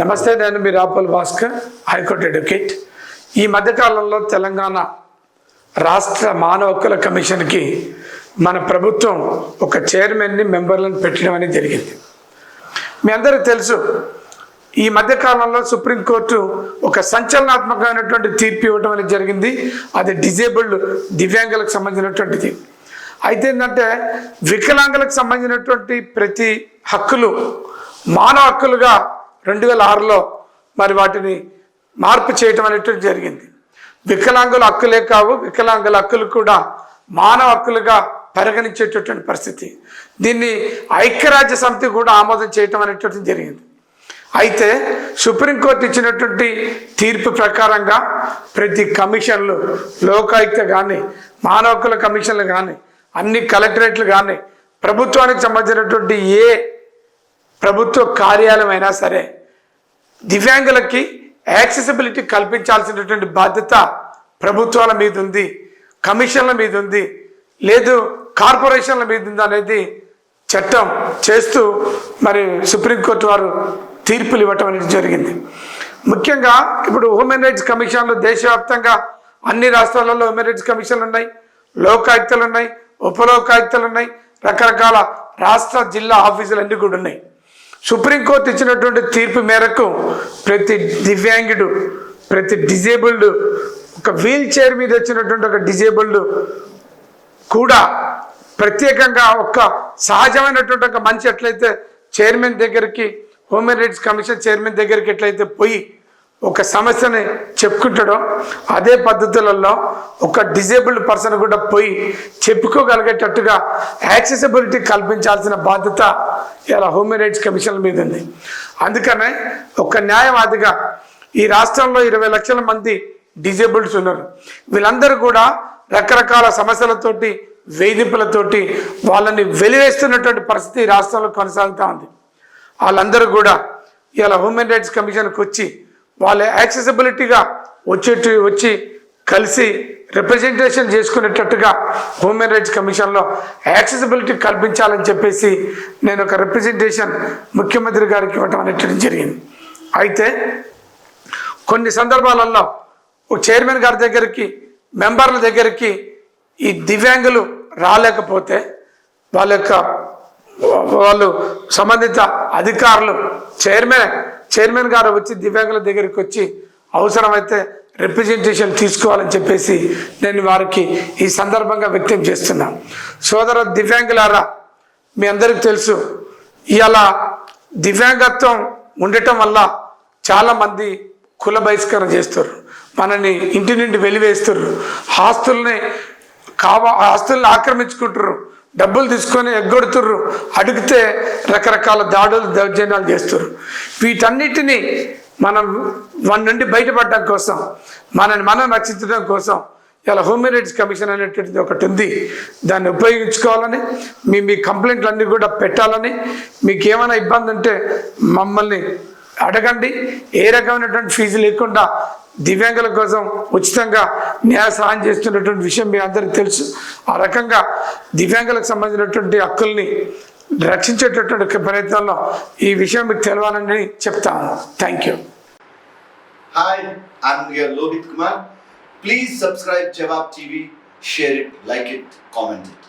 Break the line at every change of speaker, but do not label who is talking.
నమస్తే నేను మీ Rapal Bhaskar high court advocate. ఈ మధ్యకాలంలో తెలంగాణ రాష్ట్ర మానవ హక్కుల కమిషన్కి మన ప్రభుత్వం ఒక చైర్మన్ని మెంబర్లను పెట్టడం అనేది జరిగింది. మీ అందరికీ తెలుసు ఈ మధ్యకాలంలో సుప్రీంకోర్టు ఒక సంచలనాత్మకమైనటువంటి తీర్పు ఇవ్వడం అనేది జరిగింది. అది డిజేబుల్డ్ దివ్యాంగులకు సంబంధించినటువంటిది. అయితే ఏంటంటే వికలాంగులకు సంబంధించినటువంటి ప్రతి హక్కులు మానవ హక్కులుగా రెండు వేల ఆరులో మరి వాటిని మార్పు చేయటం అనేటువంటి జరిగింది. వికలాంగుల హక్కులే కావు వికలాంగుల హక్కులు కూడా మానవ హక్కులుగా పరిగణించేటటువంటి పరిస్థితి. దీన్ని ఐక్యరాజ్య సమితి కూడా ఆమోదం చేయటం అనేటువంటిది జరిగింది. అయితే సుప్రీంకోర్టు ఇచ్చినటువంటి తీర్పు ప్రకారంగా ప్రతి కమిషన్లు లోకాయుక్త కానీ మానవ హక్కుల కమిషన్లు కానీ అన్ని కలెక్టరేట్లు కానీ ప్రభుత్వానికి సంబంధించినటువంటి ఏ ప్రభుత్వ కార్యాలయం అయినా సరే దివ్యాంగులకి యాక్సెసిబిలిటీ కల్పించాల్సినటువంటి బాధ్యత ప్రభుత్వాల మీద ఉంది కమిషన్ల మీద ఉంది లేదు కార్పొరేషన్ల మీద ఉంది అనేది చట్టం చేస్తూ మరి సుప్రీంకోర్టు వారు తీర్పులు ఇవ్వటం అనేది జరిగింది. ముఖ్యంగా ఇప్పుడు హ్యూమన్ రైట్స్ కమిషన్లు దేశవ్యాప్తంగా అన్ని రాష్ట్రాలలో హ్యూమన్ రైట్స్ కమిషన్లు ఉన్నాయి లోకాయుక్తలు ఉన్నాయి ఉపలోకాయుక్తలు ఉన్నాయి రకరకాల రాష్ట్ర జిల్లా ఆఫీసులు అన్నీ కూడా ఉన్నాయి. సుప్రీంకోర్టు ఇచ్చినటువంటి తీర్పు మేరకు ప్రతి దివ్యాంగుడు ప్రతి డిజేబుల్డ్ ఒక వీల్ చైర్ మీద వచ్చినటువంటి ఒక డిజేబుల్డ్ కూడా ప్రత్యేకంగా ఒక సహజమైనటువంటి ఒక మంచి ఎట్లయితే చైర్మన్ దగ్గరికి హ్యూమన్ రైట్స్ కమిషన్ చైర్మన్ దగ్గరికి ఎట్లయితే పోయి ఒక సమస్యని చెప్పుకుంటాడో అదే పద్ధతులలో ఒక డిజేబుల్డ్ పర్సన్ కూడా పోయి చెప్పుకోగలిగేటట్టుగా యాక్సెసిబిలిటీ కల్పించాల్సిన బాధ్యత ఇలా హ్యూమన్ రైట్స్ కమిషన్ మీద ఉంది. అందుకనే ఒక న్యాయవాదిగా ఈ రాష్ట్రంలో ఇరవై లక్షల మంది డిజేబుల్డ్స్ ఉన్నారు. వీళ్ళందరూ కూడా రకరకాల సమస్యలతోటి వేధింపులతోటి వాళ్ళని వెలివేస్తున్నటువంటి పరిస్థితి రాష్ట్రంలో కొనసాగుతూ ఉంది. వాళ్ళందరూ కూడా ఇలా హ్యూమన్ రైట్స్ కమిషన్కి వచ్చి వాళ్ళ యాక్సెసిబిలిటీగా వచ్చేటి వచ్చి కలిసి రిప్రజెంటేషన్ చేసుకునేటట్టుగా హ్యూమన్ రైట్స్ కమిషన్లో యాక్సెసిబిలిటీ కల్పించాలని చెప్పేసి నేను ఒక రిప్రజెంటేషన్ ముఖ్యమంత్రి గారికి ఇవ్వటం అనేటువంటి జరిగింది. అయితే కొన్ని సందర్భాలలో ఒక చైర్మన్ గారి దగ్గరికి మెంబర్ల దగ్గరికి ఈ దివ్యాంగులు రాలేకపోతే వాళ్ళ యొక్క వాళ్ళు సంబంధిత అధికారులు చైర్మన్ చైర్మన్ గారు వచ్చి దివ్యాంగుల దగ్గరికి వచ్చి అవసరమైతే రిప్రజెంటేషన్ తీసుకోవాలని చెప్పేసి నేను వారికి ఈ సందర్భంగా వ్యక్తం చేస్తున్నా. సోదర దివ్యాంగులారా మీ అందరికీ తెలుసు ఇలా దివ్యాంగత్వం ఉండటం వల్ల చాలామంది కుల బహిష్కరణ చేస్తారు. మనని ఇంటి నుండి వెలివేస్తారు. ఆస్తుల్ని కావా ఆస్తుల్ని ఆక్రమించుకుంటారు డబ్బులు తీసుకొని ఎగ్గొడుతుర్రు. అడిగితే రకరకాల దాడులు దౌర్జన్యాలు చేస్తారు వీటన్నిటినీ మనం మన నుండి బయటపడడం కోసం మనని మనం రక్షించడం కోసం ఇలా హ్యూమన్ కమిషన్ అనేటువంటిది ఒకటి ఉంది. దాన్ని ఉపయోగించుకోవాలని మీ మీ కంప్లైంట్లు అన్నీ కూడా పెట్టాలని మీకు ఏమైనా ఇబ్బంది ఉంటే మమ్మల్ని అడగండి. ఏ రకమైనటువంటి ఫీజు లేకుండా దివ్యాంగుల కోసం ఉచితంగా న్యాయ సహాయం చేస్తున్నటువంటి విషయం మీ అందరికీ తెలుసు. ఆ రకంగా దివ్యాంగులకు సంబంధించినటువంటి హక్కుల్ని రక్షించేటటువంటి ప్రయత్నంలో ఈ విషయం మీకు తెలవాలని చెప్తాను thank you
hi Lohith Kumar please subscribe Jawab TV share it like it comment it.